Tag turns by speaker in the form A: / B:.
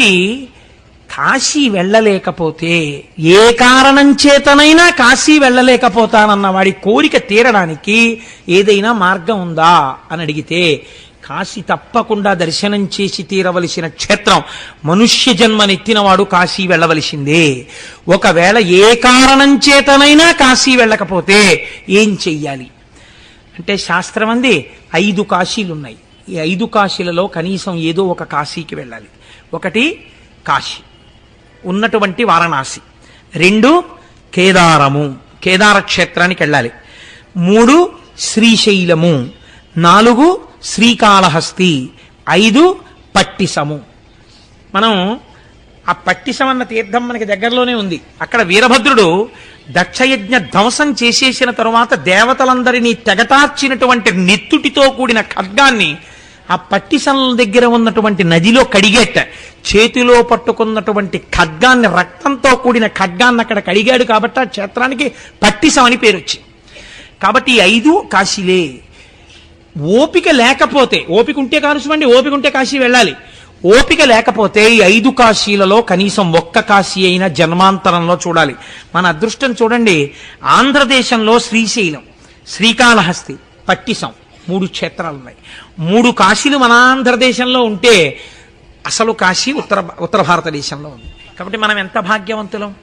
A: మనకి కాశీ వెళ్ళలేకపోతే ఏ కారణం చేతనైనా కాశీ వెళ్ళలేకపోతానన్న వాడి కోరిక తీరడానికి ఏదైనా మార్గం ఉందా అని అడిగితే కాశీ తప్పకుండా దర్శనం చేసి తీరవలసిన క్షేత్రం మనుష్య జన్మనెత్తినవాడు కాశీ వెళ్ళవలసిందే. ఒకవేళ ఏ కారణం చేతనైనా కాశీ వెళ్ళకపోతే ఏం చెయ్యాలి? అంటే శాస్త్రం అంది ఐదు కాశీలున్నాయి. ఈ ఐదు కాశీలలో కనీసం ఏదో ఒక కాశీకి వెళ్ళాలి. ఒకటి కాశీ ఉన్నటువంటి వారణాసి. రెండు కేదారము కేదార క్షేత్రానికి వెళ్ళాలి. మూడు శ్రీశైలము నాలుగు శ్రీకాళహస్తి ఐదు పట్టిసము. మనం ఆ పట్టిసమన్న తీర్థం మనకి దగ్గరలోనే ఉంది. అక్కడ వీరభద్రుడు దక్షయజ్ఞ ధ్వంసం చేసేసిన తరువాత దేవతలందరినీ తెగటార్చినటువంటి నెత్తుటితో కూడిన ఖడ్గాన్ని ఆ పట్టిసం దగ్గర ఉన్నటువంటి నదిలో కడిగేట. చేతిలో పట్టుకున్నటువంటి ఖడ్గాన్ని రక్తంతో కూడిన ఖడ్గాన్ని అక్కడ కడిగాడు కాబట్టి ఆ క్షేత్రానికి పట్టిసం అని పేరు వచ్చింది కాబట్టి ఐదు కాశీలే. ఓపిక లేకపోతే ఓపిక ఉంటే కానుసమండి ఓపిక ఉంటే కాశీ వెళ్ళాలి. ఓపిక లేకపోతే ఈ ఐదు కాశీలలో కనీసం ఒక్క కాశీ అయినా జన్మాంతరంలో చూడాలి. మన అదృష్టం చూడండి ఆంధ్రదేశంలో శ్రీశైలం శ్రీకాళహస్తి పట్టిసం. మూడు క్షేత్రాలు ఉన్నాయి మూడు కాశీలు మన ఆంధ్రదేశంలో ఉంటే అసలు కాశీ ఉత్తర ఉత్తర భారతదేశంలో ఉంది. కాబట్టి మనం ఎంత భాగ్యవంతులం?